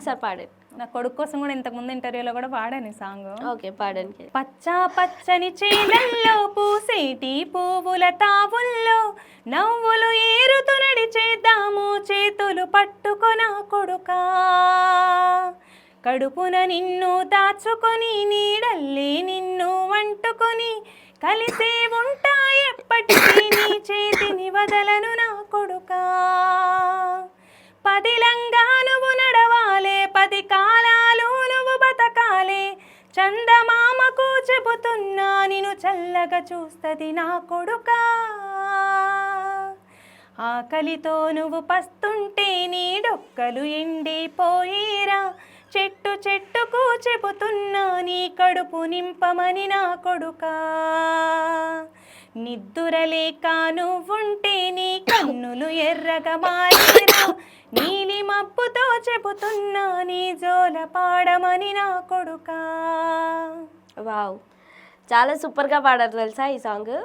ఒకసారి పాడండి నా కొడుకు కోసం కూడా ఇంతకు ముందు ఇంటర్వ్యూలో కూడా పాడాను ఈ సాంగ్. ఓకే పాడండి. పచ్చా పచ్చని చేలల్లో పూసేటి పువ్వుల తావుల్లో నవ్వులు ఏరుతూ నడిచేద్దాము చేతులు పట్టుకొన కొడుకా. కడుపున నిన్ను దాచుకొని నీడల్లే నిన్ను వంటుకొని కలిసే ఉంటా ఎప్పటికీ నీ చేతిని వదలను నా కొడుకా. పదిలంగా చందమామకు చెబుతున్నా నిన్ను చల్లగా చూస్తది నా కొడుకా. ఆకలితో నువ్వు పస్తుంటే నీ డొక్కలు ఎండిపోయేరా. చెట్టు చెట్టుకు చెబుతున్నా నీ కడుపు నింపమని నా కొడుకా. నిద్దురలేక నువ్వుంటే నీ కన్నులు ఎర్రగా మారేరా. చెబుతున్నా నీ జోల పాడమని నా కొడుకా. వావ్. చాలా సూపర్గా పాడారు తెలుసా ఈ సాంగ్?